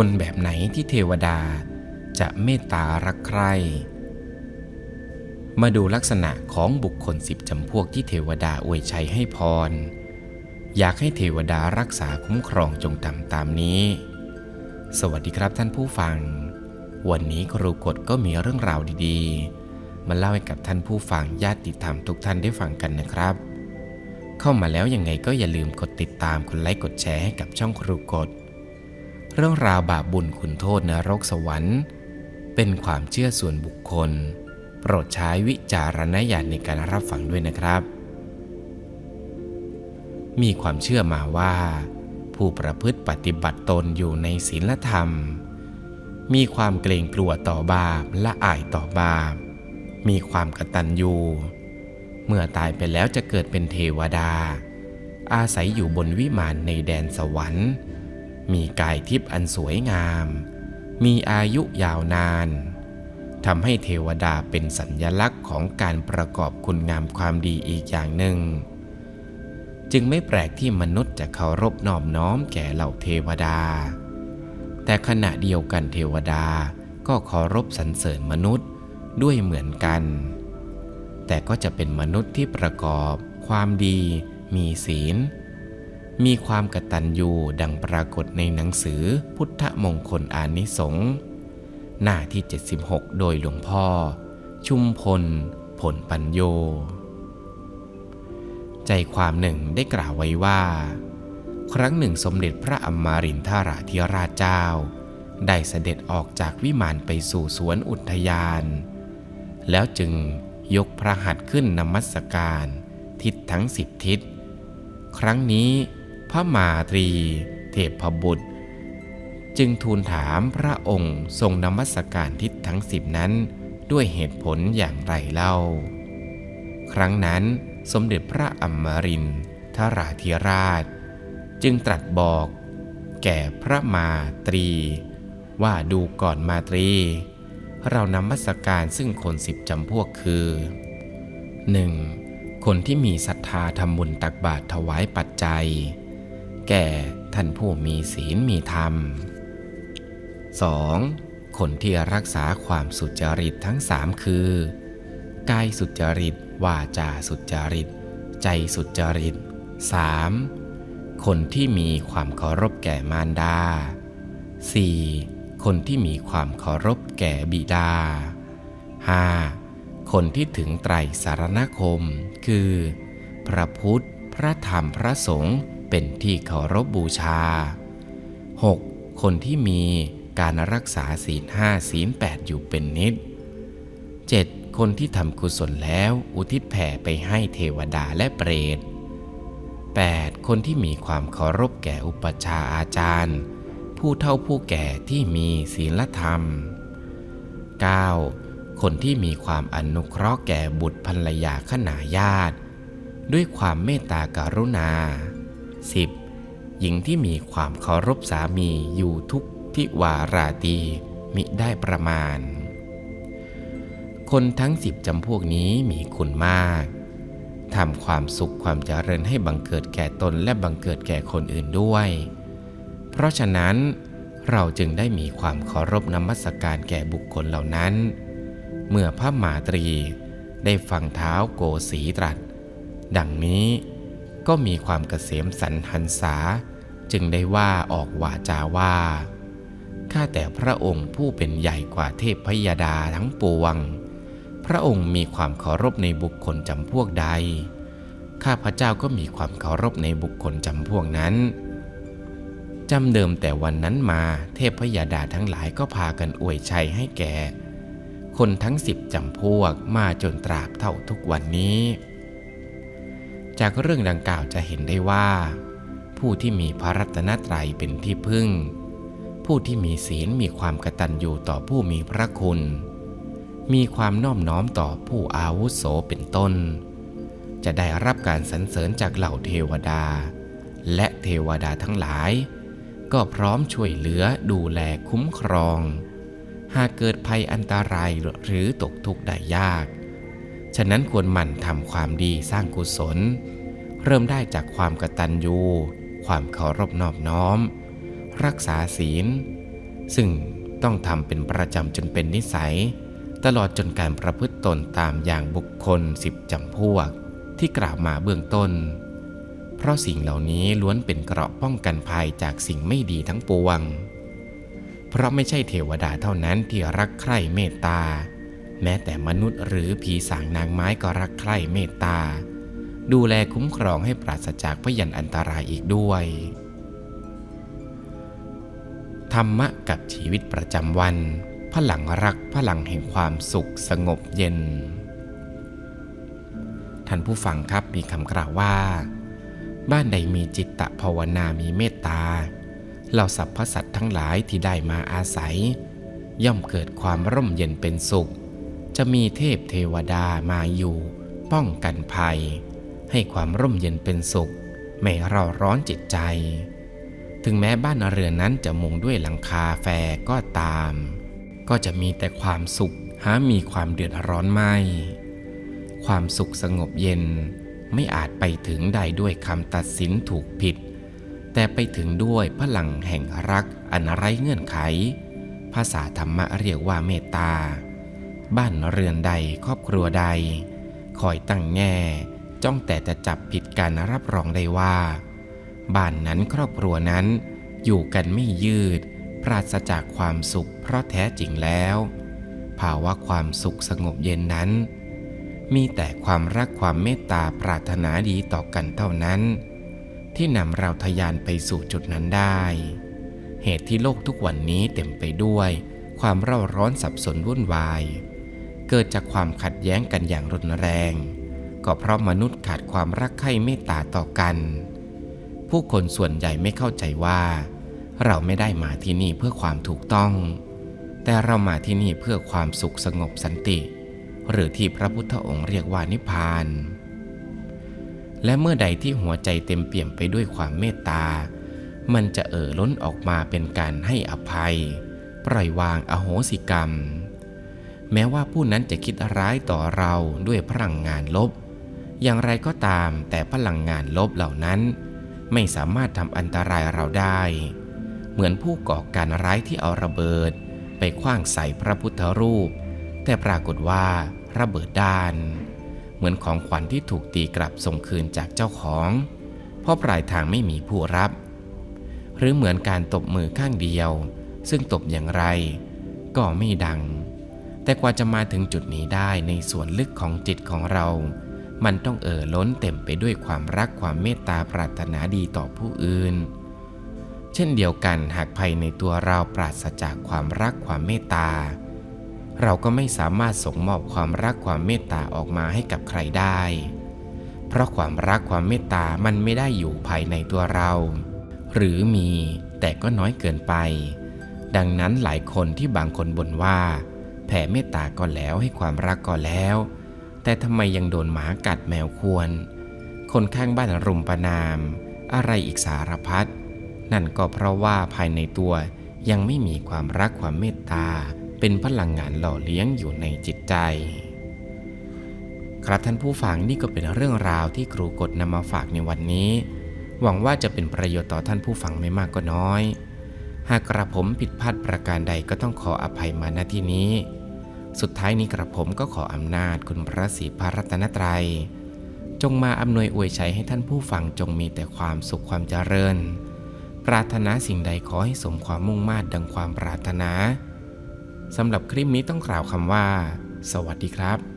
คนแบบไหนที่เทวดาจะเมตตารักใคร่ มาดูลักษณะของบุคคลสิบจำพวกที่เทวดาอวยชัยให้พร อยากให้เทวดารักษาคุ้มครองจงทำตามนี้ สวัสดีครับท่านผู้ฟัง วันนี้ครูกฎก็มีเรื่องราวดีๆ มาเล่าให้กับท่านผู้ฟังญาติธรรมทุกท่านได้ฟังกันนะครับ เข้ามาแล้วยังไงก็อย่าลืมกดติดตามกดไลค์กดแชร์ให้กับช่องครูกฎ เรื่องราวบาปบุญคุณโทษนรกสวรรค์ เป็นความเชื่อส่วนบุคคล โปรดใช้วิจารณญาณในการรับฟังด้วยนะครับ มีความเชื่อมาว่า ผู้ประพฤติปฏิบัติตนอยู่ในศีลธรรม มีความเกรงกลัวต่อบาปและอายต่อบาป มีความกตัญญูเมื่อตายไปแล้วจะเกิดเป็นเทวดา อาศัยอยู่บนวิมานในแดนสวรรค์ มีกายทิพย์อันสวยงาม มีอายุยาวนานทำให้เทวดาเป็นสัญญลักษณ์ของการประกอบคุณงามความดีอีกอย่างหนึ่ง จึงไม่แปลกที่มนุษย์จะเคารพนอบน้อมแก่เหล่าเทวดา แต่ขณะเดียวกันเทวดาก็เคารพสรรเสริญมนุษย์ด้วยเหมือนกัน แต่ก็จะเป็นมนุษย์ที่ประกอบ ความดี มีศีล มีความกตัญญูดังปรากฏในหนังสือพุทธมงคลอานิสงส์หน้าที่ 76 โดยหลวงพ่อ ชุมพล ผลปัญโย ใจความหนึ่งได้กล่าวไว้ว่า ครั้งหนึ่งสมเด็จพระอมมารินทราธิราชเจ้า ได้เสด็จออกจากวิมานไปสู่สวนอุทยาน แล้วจึงยกพระหัตถ์ขึ้นนมัสการ ทิศทั้งสิบทิศ ครั้งนี้ ระมาตรี เทพบุตร จึงทูลถามพระองค์ทรงนมัสการทิศทั้งสิบนั้นด้วยเหตุผลอย่างไรเล่า ครั้งนั้นสมเด็จพระอมรินทราธิราช จึงตรัสบอก แก่พระมาตรี ว่าดูก่อนมาตรี เรานำมัสการซึ่งคนสิบจำพวกคือ 1. คนที่มีศรัทธาทำบุญตักบาตรถวายปัจจัย แก่ท่านผู้มีศีลมีธรรม 2. คนที่รักษาความสุจริตทั้งสามคือกายสุจริตวาจาสุจริต ใจสุจริต 3. คนที่มีความเคารพแก่มารดา 4. คนที่มีความเคารพแก่บิดา 5. คนที่ถึงไตรสารณคม คือ พระพุทธ พระธรรมพระสงฆ์ เป็นที่เคารพบบูชา 6. คนที่มีการรักษาศีลห้าศีลแปดอยู่เป็นนิด 7. คนที่ทำกุศลแล้วอุทิศแผ่ไปให้เทวดาและเปรต 8. คนที่มีความเคารพแก่อุปชาอาจารย์ ผู้เท่าผู้แก่ที่มีศีลธรรม 9. คนที่มีความอนุเคราะห์แก่บุตรภรรยาขณาญาติ ด้วยความเมตตากรุณา 10. หญิงที่มีความเคารพสามีอยู่ทุกทิวาราตีมิได้ประมาณ คนทั้งสิบจำพวกนี้มีคุณมากทำความสุขความเจริญให้บังเกิดแก่ตนและบังเกิดแก่คนอื่นด้วย เพราะฉะนั้นเราจึงได้มีความเคารพนมัสการแก่บุคคลเหล่านั้น เมื่อพระมาตรีได้ฟังเท้าโกสีตรัส ดังนี้ ก็มีความเกษมสันหันษา จึงได้ว่าออกวาจาว่า ข้าแต่พระองค์ผู้เป็นใหญ่กว่าเทพพยดาทั้งปวง พระองค์มีความเคารพในบุคคลจำพวกใด ข้าพระเจ้าก็มีความเคารพในบุคคลจำพวกนั้นจำเดิมแต่วันนั้นมาเทพพยดาทั้งหลายก็พากันอวยชัยให้แก่ คนทั้งสิบจำพวกมาจนตราบเท่าทุกวันนี้ จากเรื่องดังกล่าวจะเห็นได้ว่า ผู้ที่มีพระรัตนตรัยเป็นที่พึ่ง ผู้ที่มีศีลมีความกตัญญูต่อผู้มีพระคุณ มีความน้อมน้อมต่อผู้อาวุโสเป็นต้น จะได้รับการสรรเสริญจากเหล่าเทวดา และเทวดาทั้งหลาย ก็พร้อมช่วยเหลือดูแลคุ้มครอง หากเกิดภัยอันตรายหรือตกทุกข์ได้ยาก ฉะนั้นควรหมั่นทำความดีสร้างกุศล เริ่มได้จากความกตัญญูความเคารพนอบน้อม รักษาศีล ซึ่งต้องทำเป็นประจำจนเป็นนิสัย ตลอดจนการประพฤติตนตามอย่างบุคคลสิบจำพวก ที่กล่าวมาเบื้องต้น เพราะสิ่งเหล่านี้ล้วนเป็นเกราะป้องกันภัยจากสิ่งไม่ดีทั้งปวง เพราะไม่ใช่เทวดาเท่านั้นที่รักใคร่เมตตา แม้แต่มนุษย์หรือผีสางนางไม้ก็รักใคร่เมตตา ดูแลคุ้มครองให้ปราศจากพยันอันตรายอีกด้วย ธรรมะกับชีวิตประจำวัน พลังรักพลังแห่งความสุขสงบเย็น ท่านผู้ฟังครับมีคำกล่าวว่า บ้านใดมีจิตตภาวนามีเมตตาเราสรรพสัตว์ทั้งหลายที่ได้มาอาศัย ย่อมเกิดความร่มเย็นเป็นสุข จะมีเทพเทวดามาอยู่ ป้องกันภัย ให้ความร่มเย็นเป็นสุข ไม่เร่าร้อนจิตใจ ถึงแม้บ้านเรือนนั้นจะมุงด้วยหลังคาแฟก็ตาม ก็จะมีแต่ความสุขหามีความเดือดร้อนไม่ ความสุขสงบเย็นไม่อาจไปถึงใดด้วยคำตัดสินถูกผิด แต่ไปถึงด้วยพลังแห่งรักอันไร้เงื่อนไข ภาษาธรรมะเรียกว่าเมตตา บ้านเรือนใดครอบครัวใด คอยตั้งแง่ จ้องแต่จะจับผิดการรับรองได้ว่า บ้านนั้นครอบครัวนั้น อยู่กันไม่ยืด ปราศจากความสุขเพราะแท้จริงแล้ว ภาวะความสุขสงบเย็นนั้น มีแต่ความรักความเมตตาปรารถนาดีต่อกันเท่านั้น ที่นำเราทะยานไปสู่จุดนั้นได้ เหตุที่โลกทุกวันนี้เต็มไปด้วยความเร่าร้อนสับสนวุ่นวาย เกิดจากความขัดแย้งกันอย่างรุนแรง ก็เพราะมนุษย์ขาดความรักใคร่เมตตาต่อกัน ผู้คนส่วนใหญ่ไม่เข้าใจว่า เราไม่ได้มาที่นี่เพื่อความถูกต้อง แต่เรามาที่นี่เพื่อความสุขสงบสันติ หรือที่พระพุทธองค์เรียกว่านิพพาน และเมื่อใดที่หัวใจเต็มเปี่ยมไปด้วยความเมตตา มันจะเอ่อล้นออกมาเป็นการให้อภัย ปล่อยวางอโหสิกรรม แม้ว่าผู้นั้นจะคิดร้ายต่อเราด้วยพลังงานลบ อย่างไรก็ตามแต่พลังงานลบเหล่านั้น ไม่สามารถทำอันตรายเราได้ เหมือนผู้ก่อการร้ายที่เอาระเบิด ไปคว้างใส่พระพุทธรูป แต่ปรากฏว่าระเบิดด้าน เหมือนของขวัญที่ถูกตีกลับส่งคืนจากเจ้าของ เพราะปลายทางไม่มีผู้รับ หรือเหมือนการตบมือข้างเดียว ซึ่งตบอย่างไร ก็ไม่ดัง แต่กว่าจะมาถึงจุดนี้ได้ในส่วนลึกของจิตของเรา มันต้องเอ่อล้นเต็มไปด้วยความรักความเมตตาปรารถนาดีต่อผู้อื่น เช่นเดียวกันหากภายในตัวเราปราศจากความรักความเมตตา เราก็ไม่สามารถส่งมอบความรักความเมตตาออกมาให้กับใครได้ เพราะความรักความเมตตามันไม่ได้อยู่ภายในตัวเรา หรือมีแต่ก็น้อยเกินไป ดังนั้นหลายคนที่บางคนบ่นว่า แผ่เมตตาก็แล้วให้ความรักก็แล้ว แต่ทำไมยังโดนหมากัดแมวควร คนข้างบ้านรุมประนาม อะไรอีกสารพัดนั่นก็เพราะว่าภายในตัวยังไม่มีความรักความเมตตา เป็นพลังงานหล่อเลี้ยงอยู่ในจิตใจ ครับท่านผู้ฟังนี่ก็เป็นเรื่องราวที่ครูกฎนำมาฝากในวันนี้ หวังว่าจะเป็นประโยชน์ต่อท่านผู้ฟังไม่มากก็น้อย หากกระผมผิดพลาดประการใดก็ต้องขออภัยมาณที่นี้ สุดท้ายนี้กระผมก็ขออำนาจคุณพระศรีพระรัตนตรัย จงมาอำนวยอวยชัยให้ท่านผู้ฟังจงมีแต่ความสุขความเจริญ ปรารถนาสิ่งใดขอให้สมความมุ่งมา่ดังความปรารถนาสำหรับคลิปนี้ต้องกล่าวคำว่า สวัสดีครับ